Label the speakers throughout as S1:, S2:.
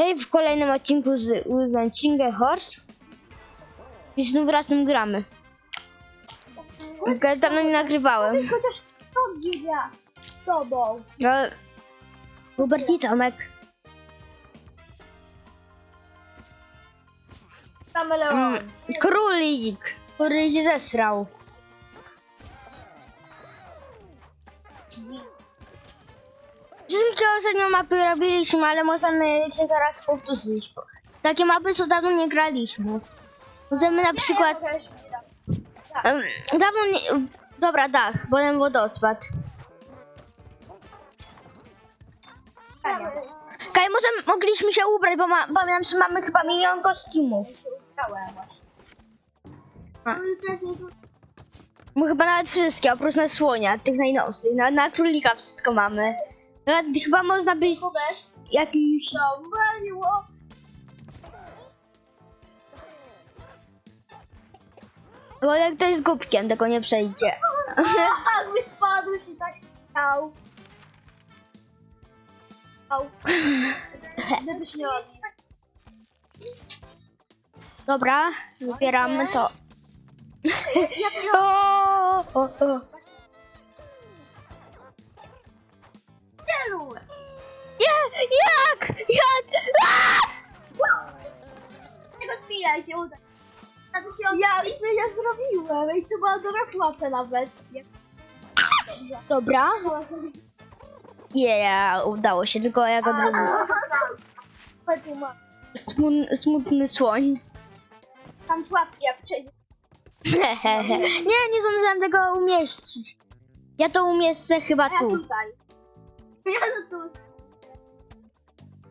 S1: Hej, w kolejnym odcinku z Uzancingę Horse. I znów razem gramy. Tylko dawno nie nagrywałem.
S2: Powiedz chociaż kto gra z tobą.
S1: No, Hubert i Tomek.
S2: Kameleon.
S1: Mm, królik, który się zesrał. Wszystkie ostatnio mapy robiliśmy, ale możemy się teraz powtórzyć. Takie mapy, co dawno nie graliśmy. Możemy na przykład... Dawno nie... Dobra, dach, potem wodospad. Kaj, może mogliśmy się ubrać, bo ma, pamiętam, że mamy chyba milion kostiumów. A. My chyba nawet wszystkie, oprócz na słonia, tych najnowszych. Na, na królika wszystko mamy. Nawet chyba można być jakimś...
S2: Zamaliło.
S1: Bo jak to jest głupkiem, tego nie przejdzie.
S2: Ach, by spadł ci tak. Gdybyś nie od...
S1: Dobra, wybieramy to. o, o, o. jak? Jak?
S2: Tego chwila się uda. A to się ja, co ja zrobiłem? I to była dobra pułapka nawet. Dobrze.
S1: Dobra.
S2: Była zrobiona.
S1: Yeah, udało się, tylko ja go drugi.
S2: Chodź, tu ma.
S1: Smutny, smutny słoń.
S2: Tam pułapki jak przejdzie.
S1: nie, nie zdążyłam tego umieścić. Ja to umieszczę chyba
S2: A ja
S1: tu.
S2: tutaj. Ja no tu.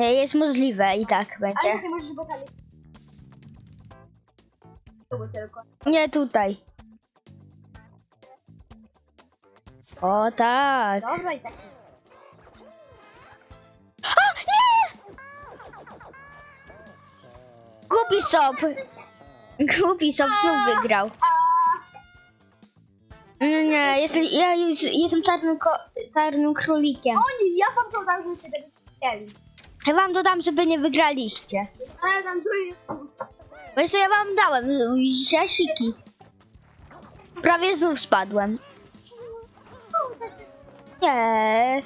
S1: Nie, Jest możliwe i tak
S2: Ale
S1: będzie.
S2: nie możesz, bo tam jest. Tu tylko.
S1: Nie tutaj. O tak.
S2: Dobra i tak.
S1: A, nie! Głupi sop. Głupi sop znów wygrał. Nie, nie, jestem, ja już jestem czarnym, ko- czarnym królikiem.
S2: Oni, ja wam to żebyście tego chcieli.
S1: Ja wam dodam, żeby nie wygraliście.
S2: Ale tam tu jest.
S1: Bo jeszcze ja wam dałem jasiki. Prawie znów spadłem. Nie.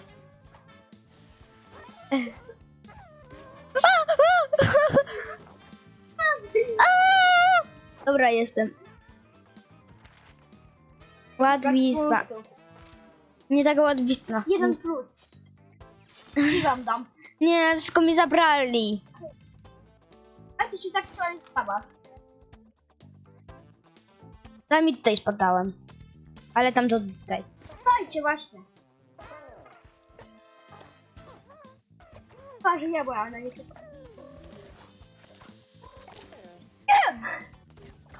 S1: Dobra, jestem. Łatwizna. Nie taka łatwizna.
S2: Jeden plus. I wam dam.
S1: Nie, wszystko mi zabrali.
S2: A to się tak wczoraj na was.
S1: Tam i tutaj spadałem. Ale tam to tutaj.
S2: Dajcie właśnie. Twarzy nie była, ona nie się. Nie!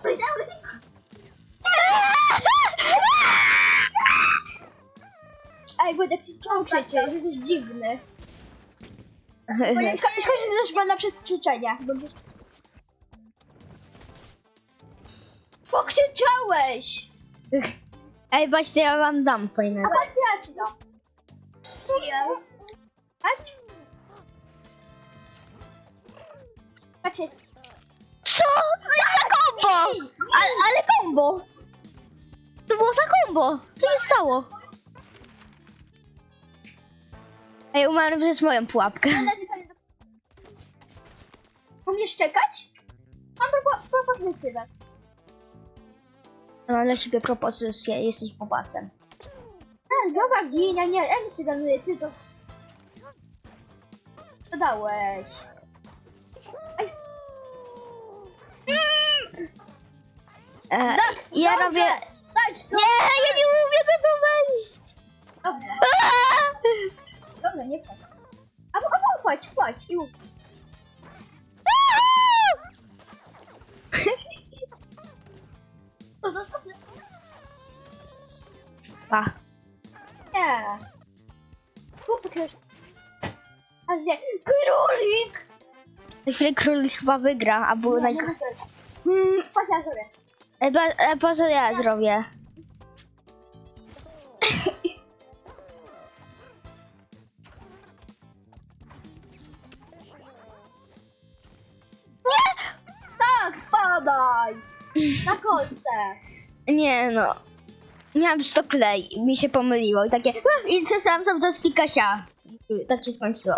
S2: Powiedziałem. Ej, Wojtek, czemu krzyczysz? Jesteś dziwny. Szkoda, że też pana przez krzyczenie. Pokrzyczałeś!
S1: Ej, właśnie ja wam dam
S2: A
S1: fajnego.
S2: patrz, ja ci dam. Nie. Patrz. Patrz jest.
S1: Co? Co jest za kombo? Ale, ale kombo! To było za kombo! Co się stało? Ej, umarłem przez moją pułapkę.
S2: Umiesz czekać? Mam propo- propozycję dać.
S1: Mam dla siebie propozycję, jesteś popasem.
S2: E, dobra, ginia, nie, ja nie spytanuję, ty to... Co dałeś? Ej,
S1: E,
S2: Tak,
S1: ja
S2: dobrze.
S1: robię...
S2: Dać co?
S1: Nie, ja nie umiem go tu wejść!
S2: Dobra! Dobra, nie płacz. Albo, albo płać, płać i mów. To zostawmy.
S1: Pa.
S2: Nie. Kup ktoś. A nie, królik!
S1: Za chwilę król chyba wygra, a było
S2: Nie,
S1: naj...
S2: nie wygrać. Hmm, patrz ja zrobię.
S1: E, ba- e, co ja zrobię?
S2: Gadaj! Na kolce!
S1: Nie no. Miałam 100 klej i mi się pomyliło i takie "Ach", i przesłałam to do Kasia. Tak się skończyło.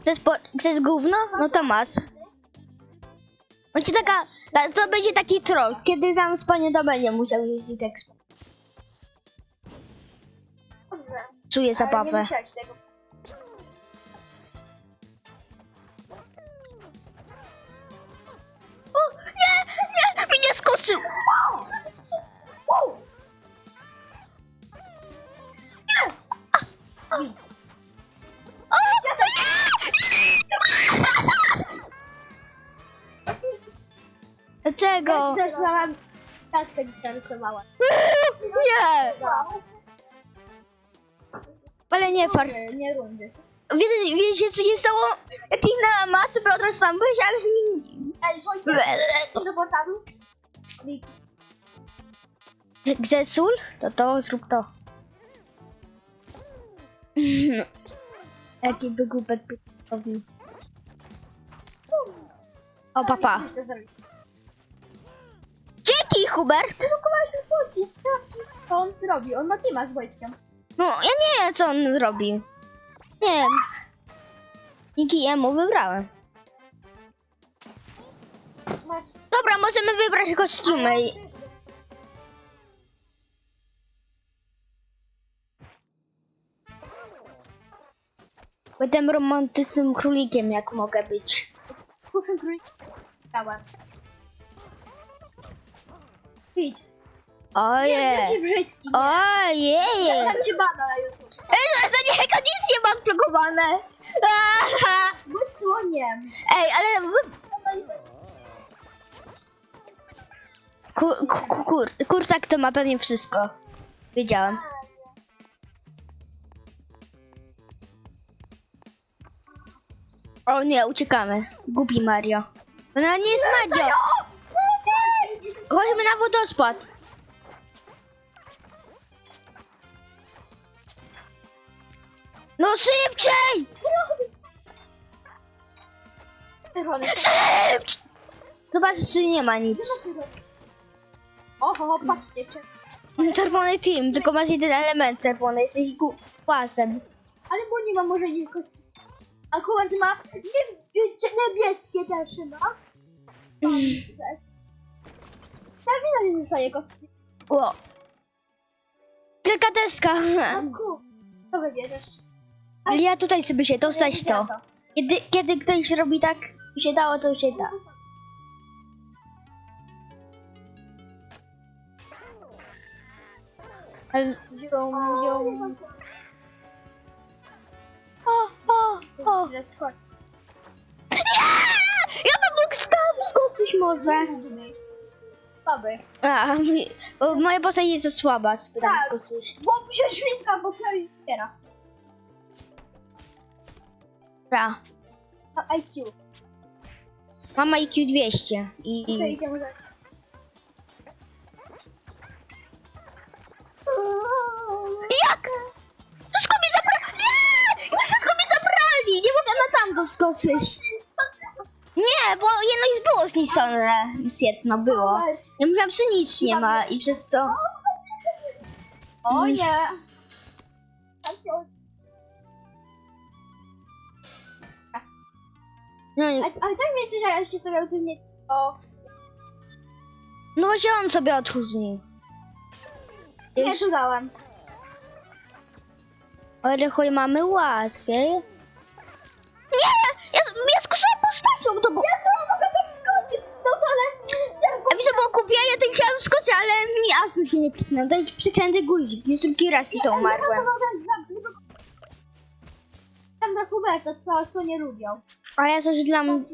S1: Chcesz, po, chcesz gówno? No to masz. Będzie taka, ta- to będzie taki troll. Kiedy tam spanie, to będzie musiał jeździć tak. Czuję
S2: Ale nie
S1: zabawę.
S2: musiałeś tego.
S1: Dlaczego?
S2: Tak narysowałam. Tak, tak się narysowała.
S1: Nie,
S2: Wow.
S1: ale nie fart.
S2: Nie, nie rundy.
S1: Wiecie, wiecie co się stało? Jak ty na masę by od razu tam byłeś, ale.
S2: Ej, Wojtek, do portalu?
S1: Gdzie sól? To to, zrób to. Jaki by głupek by. O, papa. Hubert!
S2: Mi pocisk. To on zrobi. On ma teama z Wojtkiem.
S1: No, ja nie wiem, co on zrobił. Nie wiem. Dzięki jemu wygrałem.
S2: Masz.
S1: Dobra, możemy wybrać kostiumy. Będę romantycznym królikiem, jak mogę być.
S2: Kuchem królik. Dałem. Idź.
S1: Ojej.
S2: Jaki brzydki.
S1: Ojej.
S2: Dam ci bana na YouTube.
S1: Ej, no za niego nic nie ma zblokowane. Aha.
S2: Bądź słoniem.
S1: Ej, ale... Kur, kur, kur, kurczak to ma pewnie wszystko. Wiedziałem. O nie, uciekamy. Głupi Mario. Ona nie jest Mario. Chodźmy na wodospad. No szybciej!
S2: Czerwony.
S1: Szybciej! Zobacz, czy nie ma nic.
S2: Oho, patrzcie. czerwony.
S1: Czerwony team, tylko masz jeden element czerwony, jesteś głupasem.
S2: Ale bo nie ma może nie kosti. Akurat ma nie, niebieskie też ma. Zaraz. Zawina nie zostaje kosti.
S1: O. Delikateska.
S2: Ku. Co wybierzesz?
S1: Ale ja tutaj sobie się, to weź to. Kiedy, kiedy ktoś robi tak, by się dało, to się da. Ale...
S2: Ziom, ziom.
S1: O, o, o. Nie! Ja bym mógł skoczyć może.
S2: Baby.
S1: A, bo moja postać jest za słaba, spytam
S2: Tak.
S1: skoczyć.
S2: Bo się ślizga, bo prawie zbiera.
S1: Dobra.
S2: Na IQ.
S1: Mam IQ 200 i...
S2: Okej, idziemy dalej.
S1: Jak? Wszystko mi zabrali! Nie! Wszystko mi zabrali! Nie mogę na tamto skoczyć. Nie, bo jedno już było zniszczone. Już jedno było. Ja mówiłam, że nic nie ma i przez to...
S2: O nie! Tak się-
S1: No, nie-
S2: ale tak wiecie, że jeszcze sobie nie... O,
S1: no właśnie on sobie odtrudnił.
S2: nie szukałem.
S1: Ale chuj mamy łatwiej. Chciałam skoczyć, ale mi asem się nie kliknął. To jest przekręty guzik. Już drugi raz mi to umarłem.
S2: Tam dla Huberta, co, co nie lubią.
S1: A ja coś dla mnie...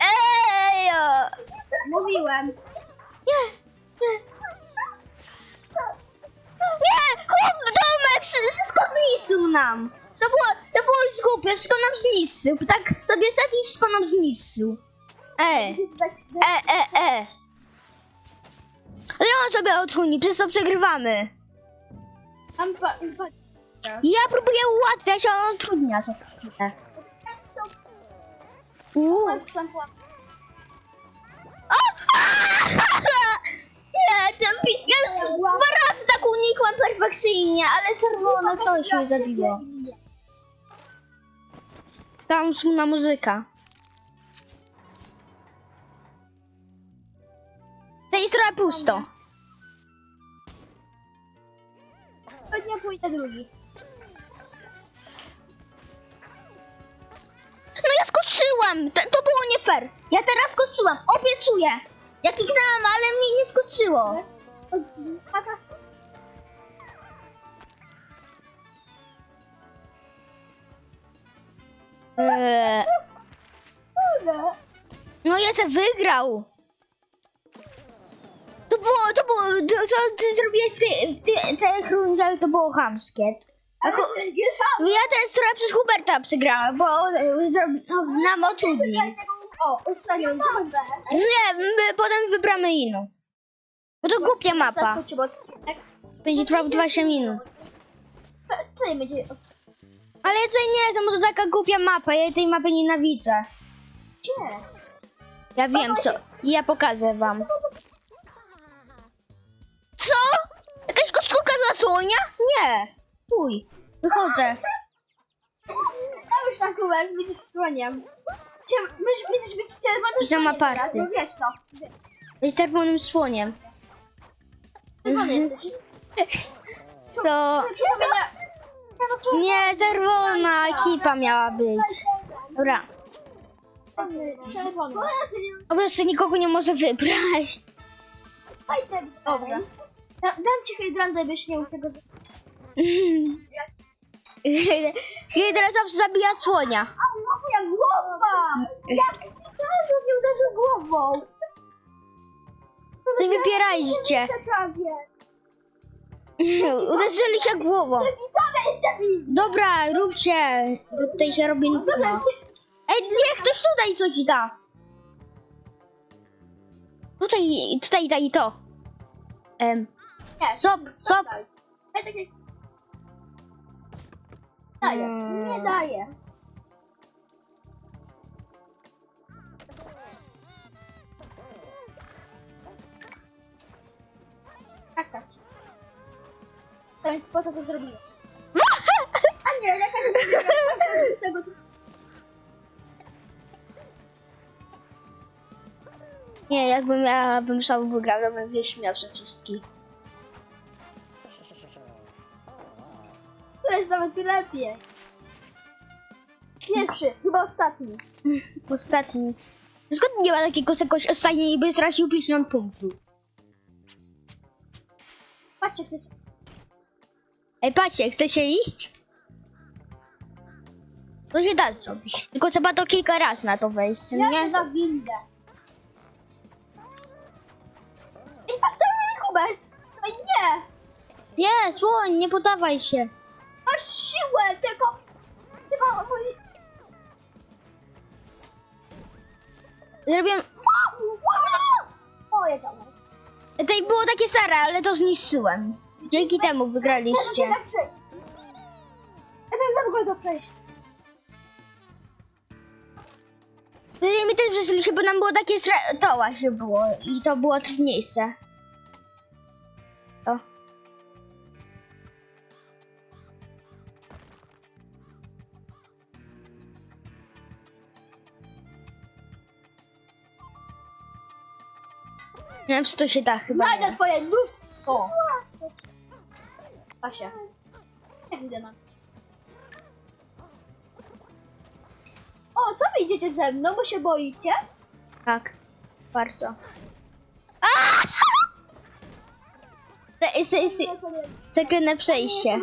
S1: Ej! o!
S2: Mówiłem.
S1: Nie! Nie! Nie! Chłop domek! wszy- Wszystko zniszczył nam! Głupie, wszystko nam zniszczył. Tak sobie szedł i wszystko nam zniszczył. E! E, e, e! Ale on sobie otrudni, przez to przegrywamy.
S2: Mam pa, pa,
S1: I ja próbuję ułatwiać, a on utrudnia co chwilę. Uuu. Nie, ten ja dwa razy tak unikłam perfekcyjnie, ale czerwone coś mnie zabiło. Tam słynna muzyka. To jest trochę pusto.
S2: Chodź, pójdę drugi.
S1: No ja skoczyłam! To, to było nie fair. Ja teraz skoczyłam, obiecuję. Ja kliknęłam, ale mi nie skoczyło. Wygrał. To było, to było, to, co ty zrobiłeś w, ty, w ty, tych rundach, to było chamskie. A hu- Ja teraz trochę przez Huberta przegrałam, bo on e, zrobi- no, nam otrudnił.
S2: O, ostatnią bombę.
S1: Nie, my potem wybramy inną. Bo to głupia mapa.
S2: Odcinek.
S1: Będzie trwał 20 minut.
S2: Co nie będzie?
S1: Ale ja tutaj nie jestem, bo to taka głupia mapa. Ja tej mapy nienawidzę.
S2: Gdzie?
S1: Ja wiem co. Ja pokażę wam. Co? Jakaś koszulka dla słonia? Nie. Uj. Wychodzę.
S2: Ja już na kubę, będziesz słoniem. Będziesz być czerwonym
S1: Że ma party.
S2: No wiesz to.
S1: Być czerwonym słoniem.
S2: Czerwony jesteś.
S1: Co? Nie, czerwona ekipa miała być. Dobra.
S2: Czerwony.
S1: Po prostu nikogo nie może wybrać.
S2: Oj, ten. Dobra. Da, dam ci hydrandę, byś nie mógł tego... z-
S1: Hydra zawsze zabija słonia.
S2: A, no moja głowa! Jak ty nie uderzył głową?
S1: Coś wypierajcie.
S2: Prawie.
S1: Uderzyli się głową.
S2: Dobra,
S1: Dobra, róbcie. Bo tutaj się robi nudno. Ej, niech ktoś tutaj coś da. Tutaj, tutaj daj to. Em,
S2: Nie. Daj. Daj tak jak... Daję.
S1: Mm.
S2: Nie daję. Skakać. To jest po to, to zrobiłem. A nie, tego
S1: Nie, jakbym ja bym sam wygrał, to bym wyśmiał ze wszystkich.
S2: To jest nawet lepiej. Pierwszy, chyba ostatni.
S1: Ostatni. Skąd nie ma takiego czegoś ostatni i by stracił 50 punktów?
S2: Patrzcie, ktoś...
S1: Ej, patrzcie, chcecie iść? To się da zrobić. Tylko trzeba to kilka razy na to wejść,
S2: Ja
S1: nie?
S2: się za windę. Ej, patrz, co robi Hubert! Słuchaj, nie!
S1: Nie, słoń, nie podawaj się.
S2: Masz siłę, tylko... Chyba.
S1: Zrobiłem...
S2: O, jaka
S1: Tutaj było takie sare, ale to zniszczyłem. Dzięki temu
S2: Teraz się
S1: wygraliście.
S2: da przejść. Ja też mogę to przejść.
S1: Też przeszliśmy, bo nam było takie to właśnie było i to było trudniejsze. O. Nie wiem, czy to się da chyba.
S2: Znajdę twoje nubstwo! Asia. Jak idę na... O, co wy idziecie ze mną, bo się boicie?
S1: Tak, bardzo. To jest, jest sekretne przejście.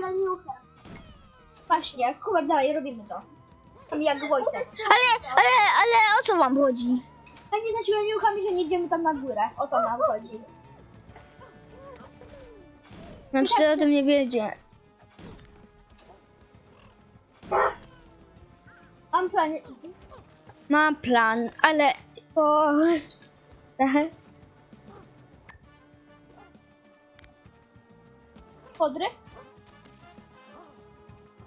S2: Właśnie, Hubert, dawaj, robimy to. Tam jak Wojtek.
S1: Ale, ale, ale o co wam chodzi?
S2: Tak nie za że nie idziemy tam na górę. O to nam chodzi.
S1: Mam się o tym nie wiedzie.
S2: Mam plan.
S1: Mam plan, ale... O...
S2: Podry?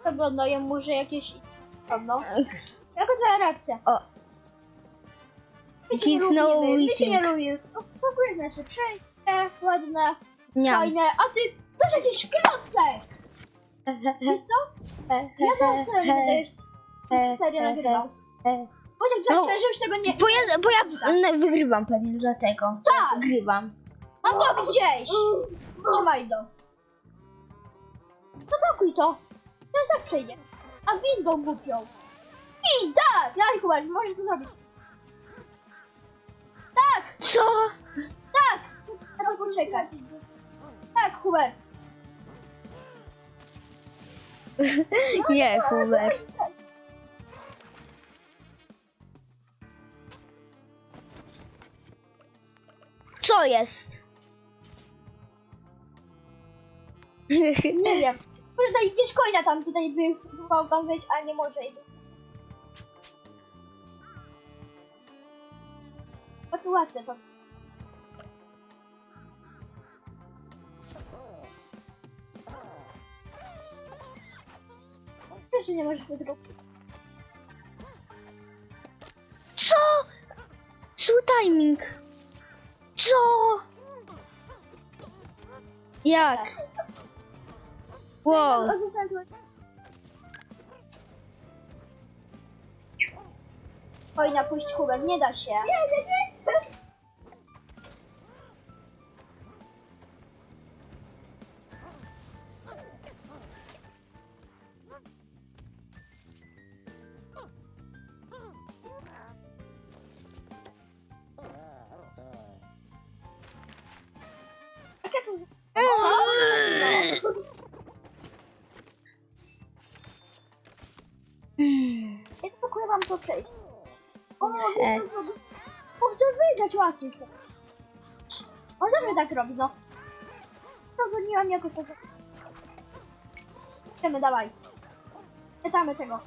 S2: Oglądają może jakieś... Pewno. Jaka twoja reakcja?
S1: O,
S2: My cię nie
S1: Kicnął
S2: lubimy, my cię nie lubimy. No, ogóle nasze przejście, ładne,
S1: nie.
S2: fajne, a ty masz jakiś klocek! Wiesz co? Ja będę już serio nagrywał. Bo tak
S1: No.
S2: no. żebyś tego nie...
S1: Bo ja, bo ja wygrywam pewnie dlatego.
S2: Tak.
S1: Wygrywam.
S2: Mam go gdzieś! Trzymaj go. Zablokuj to. Teraz jak przejdzie. A windą głupią. I tak! Daj Hubert, możesz to zrobić. Tak!
S1: Co?
S2: Tak! Trzeba poczekać. Tak, Hubert.
S1: Nie, Hubert. Co jest?
S2: Nie wiem. Może daj gdzieś coina tam tutaj by próbował tam wejść, a nie może. A tu łatwe to. Że nie możesz tego...
S1: Co? Zły timing. Co? Jak? Wow.
S2: Odrzucałem tu- Coina puść Hubert, nie da się. Nie, nie, nie chcę. Chcę wygrać łatwiej sobie. O, dobrze tak robi, no. Dogoniłam jakoś tak. Idziemy, dawaj. Pytamy tego.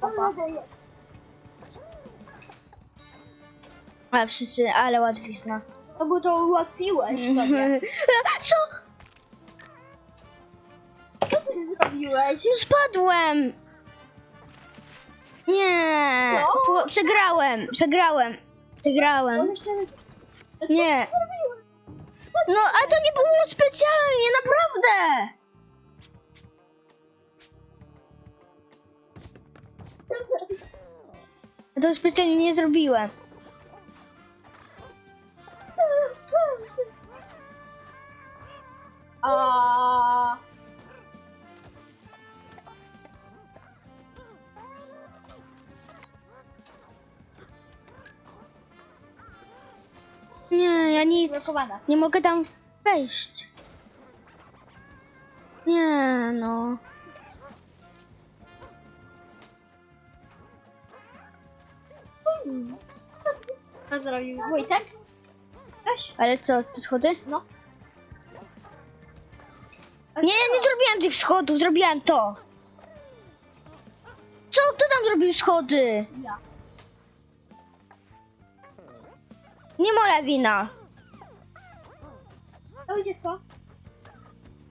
S2: Opa.
S1: Ale wszyscy, ale łatwizna.
S2: No bo to ułatwiłeś sobie.
S1: Co?
S2: Co ty zrobiłeś?
S1: Spadłem. Nie.
S2: Co?
S1: Po- Przegrałem, przegrałem.
S2: On
S1: Przegrałem.
S2: jeszcze...
S1: Nie. No, a to nie było specjalnie, naprawdę. Ja To specjalnie nic.
S2: Blokowana.
S1: Nie mogę tam wejść. Nie, no.
S2: Co zrobił Wojtek? Weź.
S1: Ale co, te schody?
S2: No.
S1: Nie, nie zrobiłem tych schodów, zrobiłem to. Co, kto tam zrobił schody?
S2: Ja.
S1: Nie moja wina.
S2: To idzie co?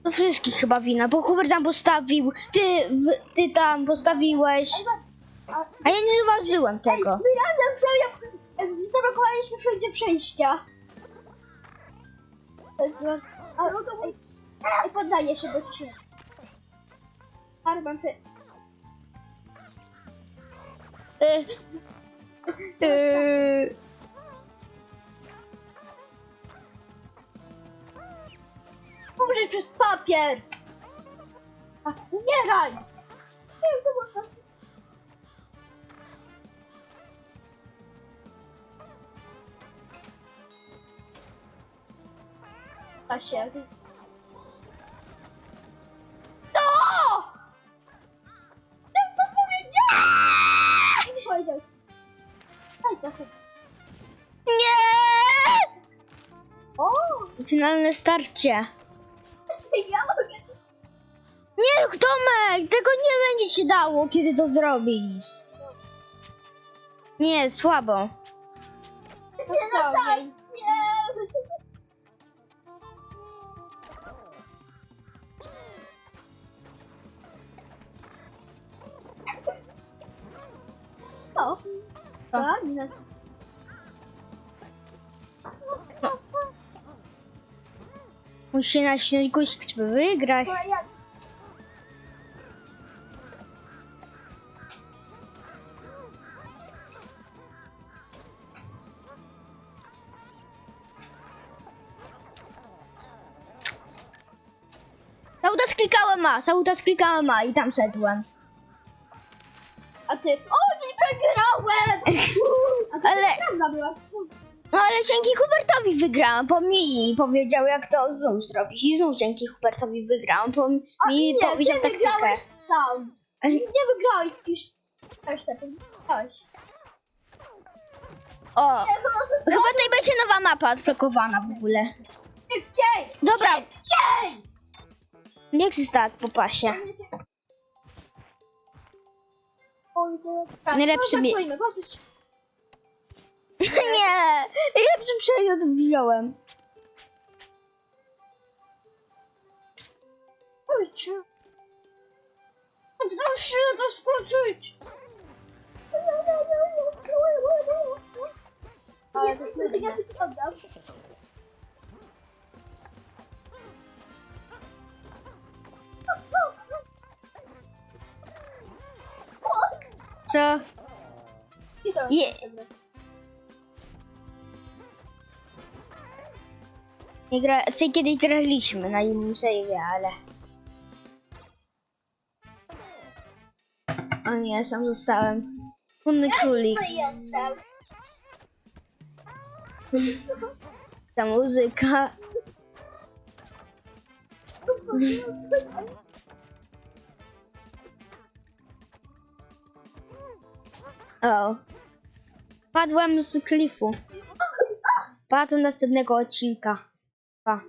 S1: To wszystkich chyba wina, bo Hubert tam postawił, ty, w- ty tam postawiłeś,
S2: a,
S1: a ja nie zauważyłem
S2: Ej,
S1: tego.
S2: my razem przejdę, zablokowaliśmy wszędzie przejścia. A, no to ej, ej, poddaję się do trzy. Arban, ty.
S1: Y, y,
S2: Umrzeć przez papier! A, umieraj! Nie, to. To! Ja to powiedziałem!
S1: Nie!
S2: O!
S1: Finalne starcie. Tego nie będzie się dało, kiedy to zrobisz. Nie, słabo.
S2: To O!
S1: Musi nacisnąć guzik, żeby wygrać. Sklikałem ma, Sauta sklikałem ma i tam szedłem.
S2: A ty. O, nie przegrałem! A ty
S1: Ale-
S2: była.
S1: No ale dzięki Hubertowi wygrałam, bo mi powiedział jak to znów zrobić i znów dzięki Hubertowi wygrałam, bo mi
S2: A nie,
S1: powiedział
S2: ty
S1: taktykę.
S2: wygrałeś sam. Nie wygrałeś z kimś. Wygrałeś.
S1: O, chyba tutaj będzie nowa mapa odblokowana w ogóle.
S2: Szybciej!
S1: Dobra,
S2: Szybciej!
S1: Niech jest tak po pasie.
S2: Oj, to... Tak,
S1: Najlepszy
S2: no, patrzcie.
S1: Nie, najlepszy przejazd wziąłem.
S2: Ojcze. Się to skończyć? Ale to jest ja tylko oddam.
S1: Co? Je. Nie gra... w tej kiedyś graliśmy na innym save'ie, ale... O nie, sam zostałem. Punny królik.
S2: Jestem.
S1: Ta muzyka. O. Padłem z klifu. Patrzę następnego odcinka. Pa.